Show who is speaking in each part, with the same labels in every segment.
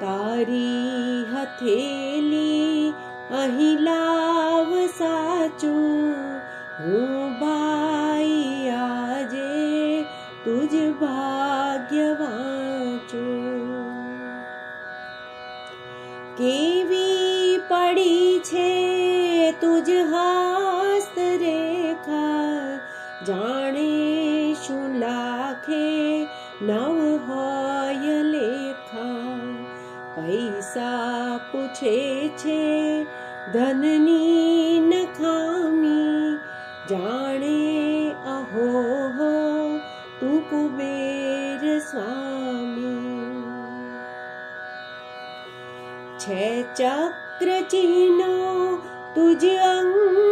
Speaker 1: તારી હથેલી અહીં લાવ સાચું. હું ભાઈ આજે તુજ ભાગ્ય વાંચું. કેવી પડી છે તુજ હાસ્ત રેખા જાણે પૂછે છે ધનની નખામી જાણે અહો હો, તું કુબેર સ્વામી. છે ચક્ર ચિહ્નો તુજ અંગુલીમાં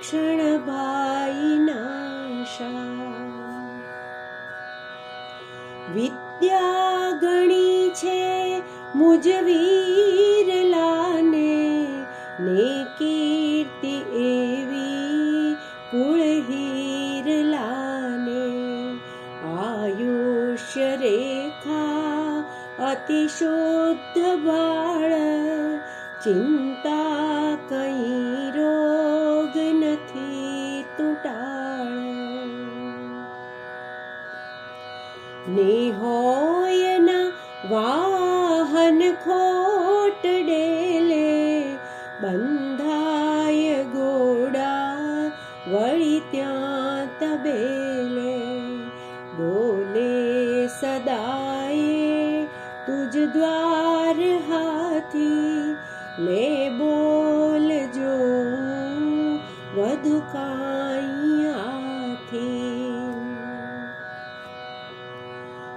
Speaker 1: क्षण भाई नाशा विद्या गणी छे मुझ वीर लाने नेकी અતિ શુદ્ધ બાળ ચિંતા કઈ રોગ નથી તૂટાળ ને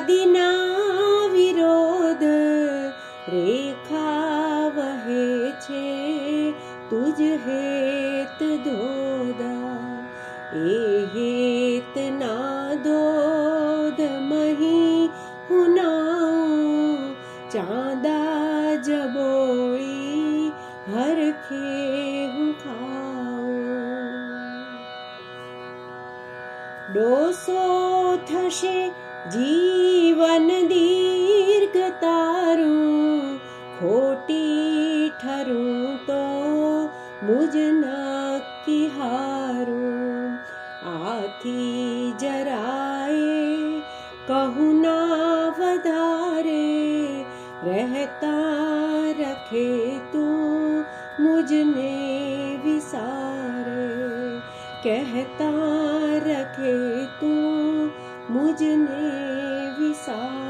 Speaker 1: Medina મુજ નક્કી હારું આથી જરાય કહું ના વધારે રહેતા રખે તું મુજને વિસારે કહેતા રખે તું મુજને વિસારે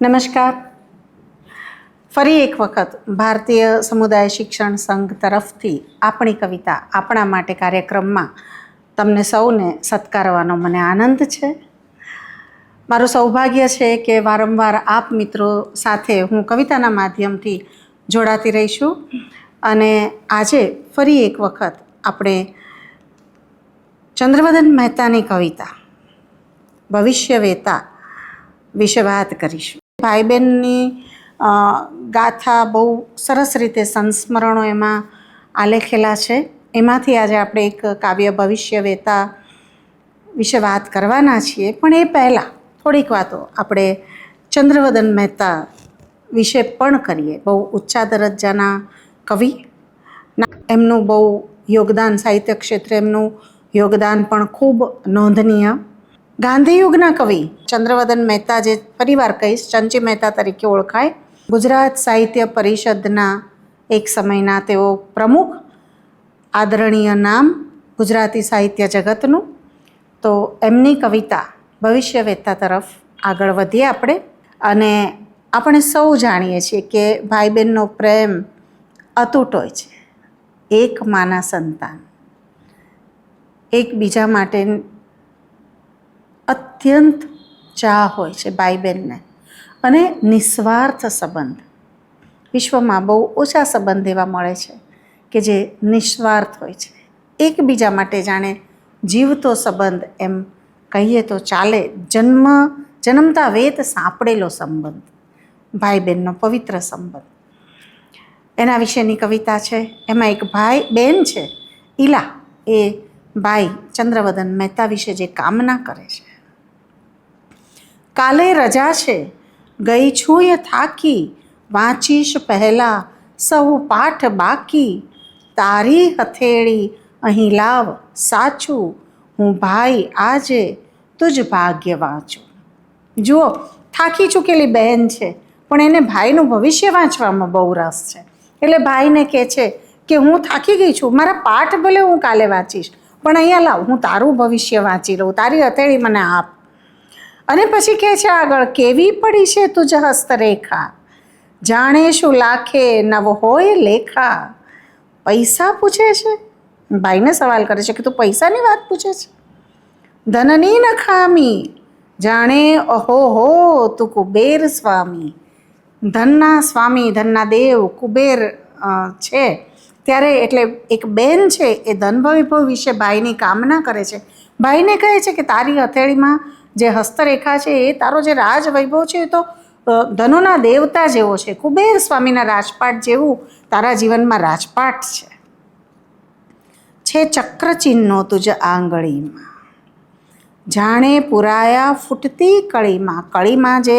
Speaker 2: નમસ્કાર. ફરી એક વખત ભારતીય સમુદાય શિક્ષણ સંઘ તરફથી આપણી કવિતા આપણા માટે કાર્યક્રમમાં તમને સૌને સત્કારવાનો મને આનંદ છે. મારું સૌભાગ્ય છે કે વારંવાર આપ મિત્રો સાથે હું કવિતાના માધ્યમથી જોડાતી રહીશું અને આજે ફરી એક વખત આપણે ચંદ્રવદન મહેતાની કવિતા ભવિષ્યવેતા વિશે વાત કરીશું. ભાઈ બહેનની ગાથા બહુ સરસ રીતે સંસ્મરણો એમાં આલેખેલા છે. એમાંથી આજે આપણે એક કાવ્ય ભવિષ્ય વેતા વિશે વાત કરવાના છીએ. પણ એ પહેલાં થોડીક વાતો આપણે ચંદ્રવદન મહેતા વિશે પણ કરીએ. બહુ ઊંચા દરજ્જાના કવિ. એમનું બહુ યોગદાન સાહિત્ય ક્ષેત્રે એમનું યોગદાન પણ ખૂબ નોંધનીય. ગાંધીયુગના કવિ ચંદ્રવદન મહેતા જે ફરીવાર કહીશ, ચંચી મહેતા તરીકે ઓળખાય. ગુજરાત સાહિત્ય પરિષદના એક સમયના તેઓ પ્રમુખ. આદરણીય નામ ગુજરાતી સાહિત્ય જગતનું. તો એમની કવિતા ભવિષ્ય વેતા તરફ આગળ વધીએ આપણે. અને આપણે સૌ જાણીએ છીએ કે ભાઈ બહેનનો પ્રેમ અતૂટ હોય છે. એક માના સંતાન. એકબીજા માટે અત્યંત ચાહ હોય છે ભાઈ બહેનને અને નિસ્વાર્થ સંબંધ. વિશ્વમાં બહુ ઓછા સંબંધ એવા મળે છે કે જે નિસ્વાર્થ હોય છે. એકબીજા માટે જાણે જીવતો સંબંધ એમ કહીએ તો ચાલે. જન્મ, જન્મતા વેત સાંપડેલો સંબંધ. ભાઈ બહેનનો પવિત્ર સંબંધ. એના વિશેની કવિતા છે. એમાં એક ભાઈ બહેન છે. ઈલા એ ભાઈ ચંદ્રવદન મહેતા વિશે જે કામના કરે છે. કાલે રજા છે. ગઈ છું એ થાકી. વાંચીશ પહેલાં. સૌ પાઠ બાકી. તારી હથેળી અહીં લાવ સાચું. હું ભાઈ આજે તુજ ભાગ્ય વાંચું. જુઓ, થાકી ચૂકેલી બહેન છે, પણ એને ભાઈનું ભવિષ્ય વાંચવામાં બહુ રસ છે. એટલે ભાઈને કહે છે કે હું થાકી ગઈ છું, મારા પાઠ ભલે હું કાલે વાંચીશ, પણ અહીંયા લાવ, હું તારું ભવિષ્ય વાંચી લઉં તારી હથેળી મને આપ. અને પછી કહે છે, આગળ કેવી પડી છે તુજ હસ્તરેખા? જાણે શું લાખે નવ હોય લેખા? પૈસા પૂછે છે. ભાઈને સવાલ કરે છે કે, તું પૈસાની વાત પૂછે છે? ધનની ન ખામી જાણે અહો હો, તું કુબેર સ્વામી. ધનના સ્વામી, ધનના દેવ કુબેર છે. ત્યારે એટલે એક બેન છે, એ ધન વૈભવ વિશે ભાઈની કામના કરે છે. ભાઈને કહે છે કે, તારી હથેળીમાં જે હસ્તરેખા છે એ તારો જે રાજ વૈભવ છે એ તો ધનુના દેવતા જેવો છે. કુબેર સ્વામીના રાજપાટ જેવું તારા જીવનમાં રાજપાટ છે. છે ચક્રચિહ્નો તુજ આંગળીમાં. જાણે પુરાયા ફૂટતી કળીમાં. કળીમાં જે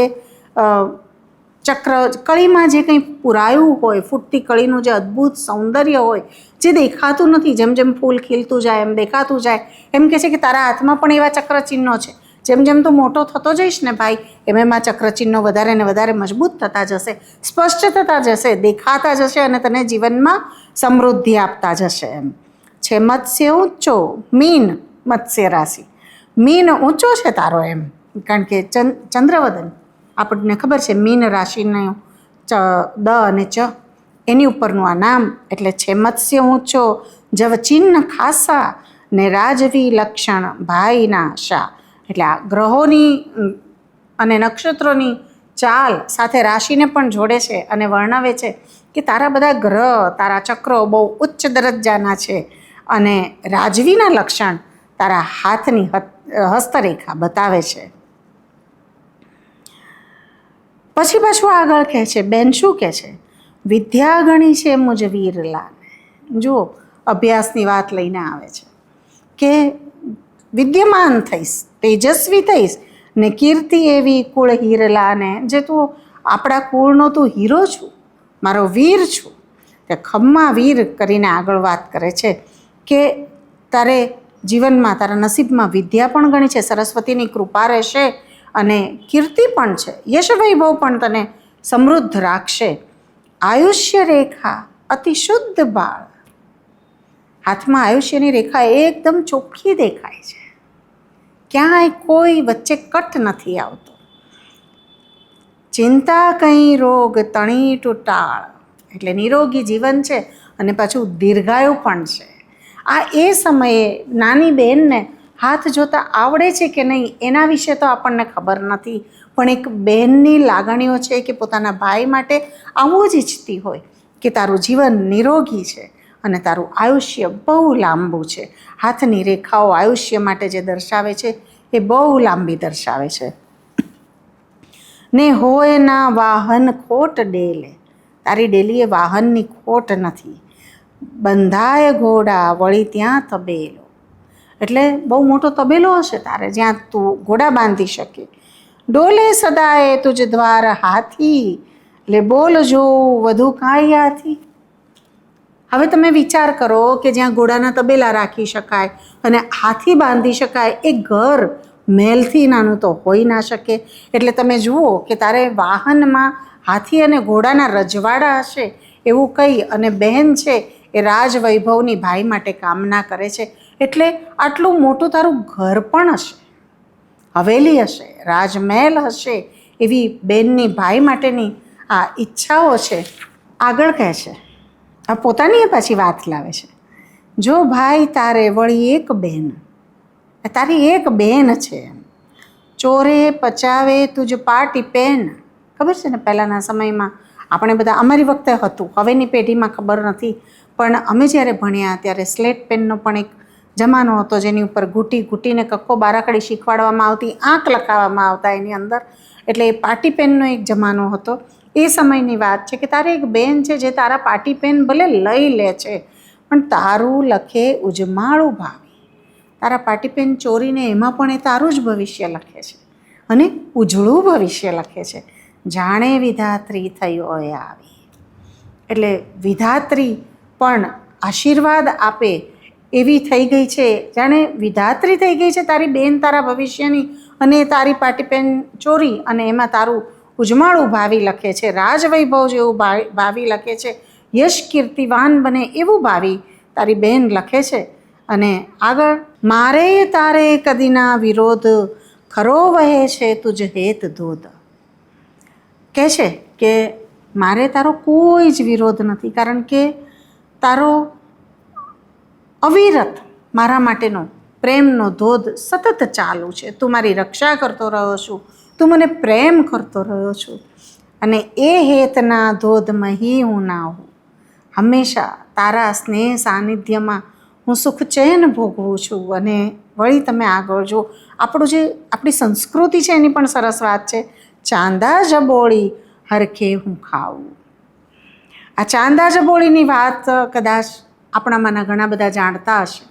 Speaker 2: ચક્ર, કળીમાં જે કંઈ પુરાયું હોય, ફૂટતી કળીનું જે અદ્ભુત સૌંદર્ય હોય, જે દેખાતું નથી, જેમ જેમ ફૂલ ખીલતું જાય, એમ દેખાતું જાય, એમ કહે છે કે તારા હાથમાં પણ એવા ચક્રચિહ્નો છે. જેમ જેમ તું મોટો થતો જઈશ ને ભાઈ, એમ એમાં ચક્રચિહ્નો વધારે ને વધારે મજબૂત થતા જશે, સ્પષ્ટ થતા જશે, દેખાતા જશે અને તને જીવનમાં સમૃદ્ધિ આપતા જશે એમ. છે મત્સ્ય ઊંચો, મીન મત્સ્ય રાશિ. મીન ઊંચો છે તારો એમ, કારણ કે ચંદ ચંદ્રવદન આપણને ખબર છે મીન રાશિનો ચ, દ અને ચ, એની ઉપરનું આ નામ, એટલે છે મત્સ્ય ઊંચો જવચિન્ન ખાસા ને રાજવી લક્ષણ ભાઈના શા. એટલે આ ગ્રહોની અને નક્ષત્રોની ચાલ સાથે રાશિને પણ જોડે છે અને વર્ણવે છે કે તારા બધા ગ્રહ, તારા ચક્રો બહુ ઉચ્ચ દરજ્જાના છે અને રાજવીના લક્ષણ તારા હાથની હસ્તરેખા બતાવે છે. પછી પાછું આગળ કહે છે, બેન શું કહે છે? વિદ્યા ગણી છે મુજ વીરલાને જુઓ, અભ્યાસની વાત લઈને આવે છે કે વિદ્યમાન થઈશ તેજસ્વી થઈશ ને કીર્તિ એવી કુળ હીરલાને જે તું આપણા કુળનો તું હીરો છું મારો વીર છું તે ખમ્મા વીર કરીને આગળ વાત કરે છે કે તારે જીવનમાં, તારા નસીબમાં વિદ્યા પણ ગણી છે, સરસ્વતીની કૃપા રહેશે અને કીર્તિ પણ છે યશ વૈભવ પણ તને સમૃદ્ધ રાખશે. આયુષ્ય રેખા અતિ શુદ્ધ બાળ. હાથમાં આયુષ્યની રેખા એકદમ ચોખ્ખી દેખાય છે. ક્યાંય કોઈ વચ્ચે કટ નથી આવતો. ચિંતા કંઈ રોગ તણી ટૂટાળ, એટલે નિરોગી જીવન છે અને પાછું દીર્ઘાયુ પણ છે. આ એ સમયે નાની બહેનને હાથ જોતા આવડે છે કે નહીં, એના વિશે તો આપણને ખબર નથી. પણ એક બહેનની લાગણીઓ છે કે પોતાના ભાઈ માટે આવું જ ઈચ્છતી હોય કે તારું જીવન નિરોગી છે. અને તારું આયુષ્ય બહુ લાંબુ છે. હાથની રેખાઓ આયુષ્ય માટે જે દર્શાવે છે, એ બહુ લાંબી દર્શાવે છે. ને હોય ના વાહન ખોટ ડેલે. તારી ડેલી એ વાહનની ખોટ નથી. બંધાય ઘોડા વળી ત્યાં તબેલો. એટલે બહુ મોટો તબેલો હશે તારે, જ્યાં તું ઘોડા બાંધી શકે. ડોલે સદાય તુજ દ્વાર હાથી. એટલે બોલ જો, વધુ કાંઈ હાથી. હવે તમે વિચાર કરો કે જ્યાં ઘોડાના તબેલા રાખી શકાય અને હાથી બાંધી શકાય, એ ઘર મહેલથી નાનું તો હોઈ ના શકે. એટલે તમે જુઓ કે તારે વાહનમાં હાથી અને ઘોડાના રજવાડા હશે એવું કહી અને બહેન છે એ રાજ વૈભવની ભાઈ માટે કામના કરે છે. એટલે આટલું મોટું તારું ઘર પણ હશે, હવેલી હશે, રાજમહેલ હશે એવી બહેનની ભાઈ માટેની આ ઈચ્છાઓ છે. આગળ કહે છે. આ પોતાની એ પાછી વાત લાવે છે. જો ભાઈ તારે વળી એક બેન, તારી એક બેન છે ચોરે પચાવે તુજ પાટી પેન. ખબર છે ને પહેલાંના સમયમાં આપણે બધા અમારી વખતે હતું, હવેની પેઢીમાં ખબર નથી. પણ અમે જ્યારે ભણ્યા ત્યારે સ્લેટ પેનનો પણ એક જમાનો હતો જેની ઉપર ઘૂંટી ઘૂંટીને કક્કો બારાકડી શીખવાડવામાં આવતી આંક લખાવવામાં આવતા એની અંદર. એટલે એ પાટી પેનનો એક જમાનો હતો. એ સમયની વાત છે કે તારે એક બેન છે જે તારા પાટી પેન ભલે લઈ લે છે, પણ તારું લખે ઉજમાળું ભાવિ. તારા પાટી પેન ચોરીને એમાં પણ એ તારું જ ભવિષ્ય લખે છે અને ઉજળું ભવિષ્ય લખે છે. જાણે વિધાત્રી થયો એ આવી. એટલે વિધાત્રી પણ આશીર્વાદ આપે એવી થઈ ગઈ છે. જાણે વિધાત્રી થઈ ગઈ છે તારી બેન તારા ભવિષ્યની અને તારી પાટી પેન ચોરી અને એમાં તારું ઉજમાળું ભાવિ લખે છે, રાજવૈભવ જેવું ભાવિ લખે છે, યશ કીર્તિવાન બને એવું ભાવિ તારી બહેન લખે છે. અને આગળ, મારે તારે કદીના વિરોધ ખરો વહે છે તુજ હેત ધોધ. કહે છે કે, મારે તારો કોઈ જ વિરોધ નથી, કારણ કે તારો અવિરત મારા માટેનો પ્રેમનો ધોધ સતત ચાલુ છે. તું મારી રક્ષા કરતો રહ્યો છું. તું મને પ્રેમ કરતો રહ્યો છું અને એ હેતના ધોધમાં હી હું ના હું હંમેશા તારા સ્નેહ સાનિધ્યમાં હું સુખ ચેન ભોગવું છું અને વળી તમે આગળ જો આપણું જે, આપણી સંસ્કૃતિ છે એની પણ સરસ વાત છે. ચાંદા જબોળી હરખે હું ખાવું આ ચાંદા જબોળીની વાત કદાચ આપણામાંના ઘણા બધા જાણતા હશે.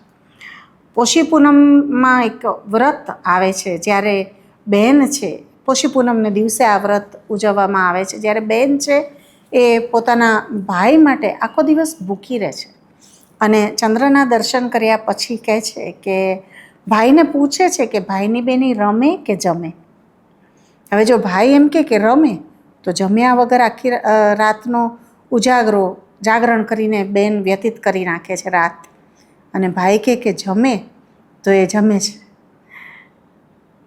Speaker 2: પોષી પૂનમમાં એક વ્રત આવે છે જ્યારે બહેન છે પોષી પૂનમને દિવસે આ વ્રત ઉજવવામાં આવે છે. જ્યારે બેન છે, એ પોતાના ભાઈ માટે આખો દિવસ ભૂખી રહે છે. અને ચંદ્રના દર્શન કર્યા પછી કહે છે કે, ભાઈને પૂછે છે કે ભાઈની બેની રમે કે જમે? હવે જો ભાઈ એમ કે કે રમે, તો જમ્યા વગર આખી રાતનો ઉજાગરો, જાગરણ કરીને બેન વ્યતીત કરી નાખે છે રાત. અને ભાઈ કે કે જમે, તો એ જમે છે.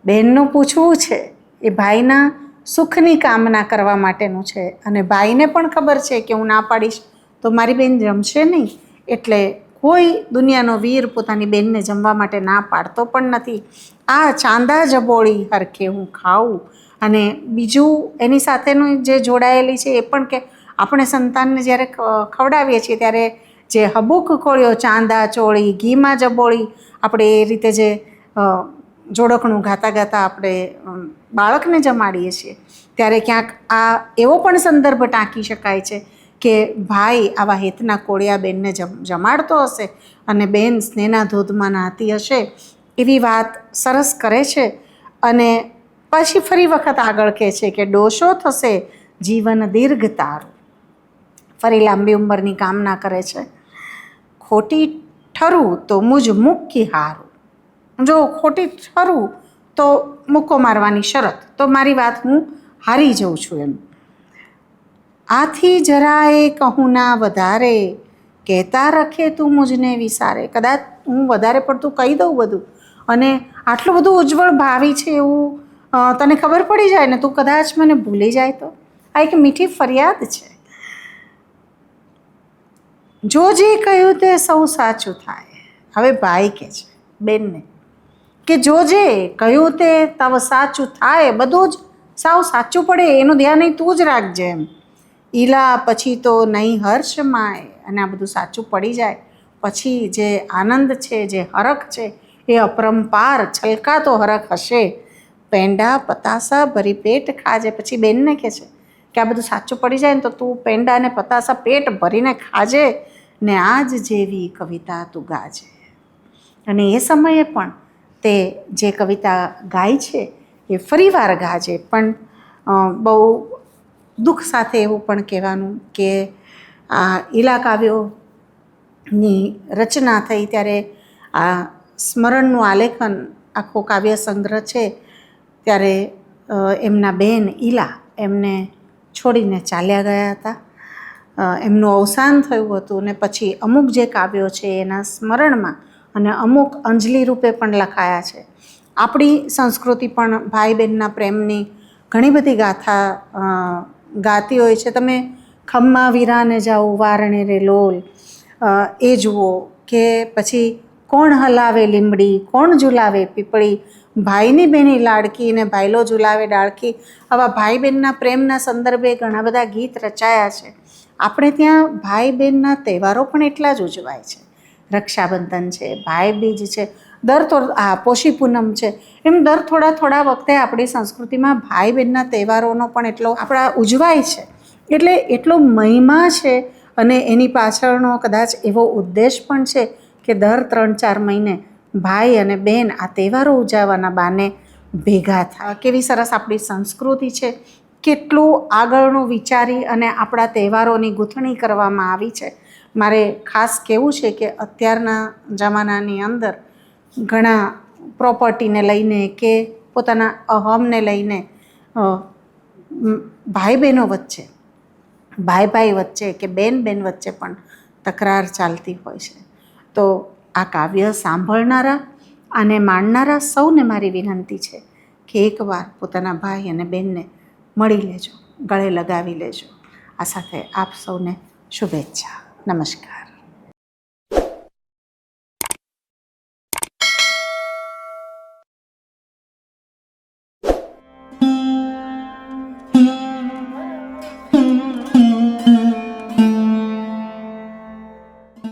Speaker 2: બેનનું પૂછવું છે એ ભાઈના સુખની કામના કરવા માટેનું છે. અને ભાઈને પણ ખબર છે કે હું ના પાડીશ, તો મારી બેન જમશે નહીં. એટલે કોઈ દુનિયાનો વીર પોતાની બેનને જમવા માટે ના પાડતો પણ નથી. આ ચાંદા જબોળી હરખે હું ખાઉં. અને બીજું એની સાથેનું જે જોડાયેલી છે એ પણ કે આપણે સંતાનને જ્યારે ખવડાવીએ છીએ ત્યારે જે હબુક ખોળ્યો, ચાંદા, ચોળી, ઘીમાં જબોળી, આપણે એ રીતે જે જોડકણું ગાતા ગાતા આપણે બાળકને જમાડીએ છીએ. ત્યારે ક્યાંક આ એવો પણ સંદર્ભ ટાંકી શકાય છે કે ભાઈ આવા હેતના કોળિયા બેનને જમ, જમાડતો હશે અને બેન સ્નેહના ધોધમાં નાહતી હશે એવી વાત સરસ કરે છે અને પછી ફરી વખત આગળ કહે છે કે ડોશો થશે જીવન દીર્ઘ તારું. ફરી લાંબી ઉંમરની કામના કરે છે. ખોટી ઠરું તો મુજ મુક્કી હારું. જો ખોટી ઠરું તો મુક્કો મારવાની શરત. તો મારી વાત હું હારી જઉં છું એમ. આથી જરાએ કહું ના વધારે, કહેતા રખે તું મુજને વિસારે. કદાચ હું વધારે પડતું કહી દઉં બધું. અને આટલું બધું ઉજ્જવળ ભાવિ છે એવું તને ખબર પડી જાય ને? તું કદાચ મને ભૂલી જાય તો? આ એક મીઠી ફરિયાદ છે. જો જે કહ્યું તે સૌ સાચું થાય. હવે ભાઈ કે છે, બેનને. કે જોજે કહ્યું તે તવ સાચું થાય, બધું જ સાવ સાચું પડે, એનું ધ્યાન તું જ રાખજે એમ. ઈલા પછી તો નહીં હર્ષ માય, અને આ બધું સાચું પડી જાય. પછી જે આનંદ છે, જે હરખ છે, એ અપરંપાર છલકાતો હરખ હશે. પેંડા પતાસા ભરી પેટ ખાજે. પછી બેનને કહે છે કે આ બધું સાચું પડી જાય ને તો તું પેંડા અને પતાસા પેટ ભરીને ખાજે ને આજ જેવી કવિતા તું ગાજે. અને એ સમયે પણ તે જે કવિતા ગાય છે, એ ફરીવાર ગાજે. પણ બહુ દુઃખ સાથે એવું પણ કહેવાનું કે આ ઈલા કાવ્યોની રચના થઈ ત્યારે આ સ્મરણનું આલેખન આખો કાવ્ય સંગ્રહ છે, ત્યારે એમના બેન ઈલા એમને છોડીને ચાલ્યા ગયા હતા. એમનું અવસાન થયું હતું ને પછી અમુક જે કાવ્યો છે એના સ્મરણમાં અને અમુક અંજલિ રૂપે પણ લખાયા છે. આપણી સંસ્કૃતિ પણ ભાઈ બહેનના પ્રેમની ઘણી બધી ગાથા ગાતી હોય છે. તમે ખમ્મા વીરાને જાઓ, વારણે રે લોલ એ જુઓ કે પછી કોણ હલાવે લીમડી કોણ ઝુલાવે પીપળી, ભાઈની બેની લાડકી ને ભાઈલો ઝુલાવે ડાળકી આવા ભાઈ બહેનના પ્રેમના સંદર્ભે ઘણા બધા ગીત રચાયા છે. આપણે ત્યાં ભાઈ બહેનના તહેવારો પણ એટલા જ ઉજવાય છે. રક્ષાબંધન છે, ભાઈ બીજ છે, દર તો આ પોષી પૂનમ છે, એમ દર થોડા થોડા વખતે આપણી સંસ્કૃતિમાં ભાઈ બહેનના તહેવારોનો પણ એટલો આપણા ઉજવાય છે. એટલે એટલો મહિમા છે અને એની પાછળનો કદાચ એવો ઉદ્દેશ પણ છે કે દર ત્રણ ચાર મહિને ભાઈ અને બહેન આ તહેવારો ઉજવવાના બાને ભેગા થાય. કેવી સરસ આપણી સંસ્કૃતિ છે. કેટલું આગળનું વિચારી અને આપણા તહેવારોની ગૂંથણી કરવામાં આવી છે. મારે ખાસ કહેવું છે કે અત્યારના જમાનાની અંદર ઘણા પ્રોપર્ટીને લઈને કે પોતાના અહમને લઈને ભાઈ બહેનો વચ્ચે ભાઈ ભાઈ વચ્ચે કે બેન બેન વચ્ચે પણ તકરાર ચાલતી હોય છે. તો આ કાવ્ય સાંભળનારા અને માણનારા સૌને મારી વિનંતી છે કે એકવાર પોતાના ભાઈ અને બહેનને મળી લેજો, ગળે લગાવી લેજો. આ સાથે આપ સૌને શુભેચ્છા. નમસ્કાર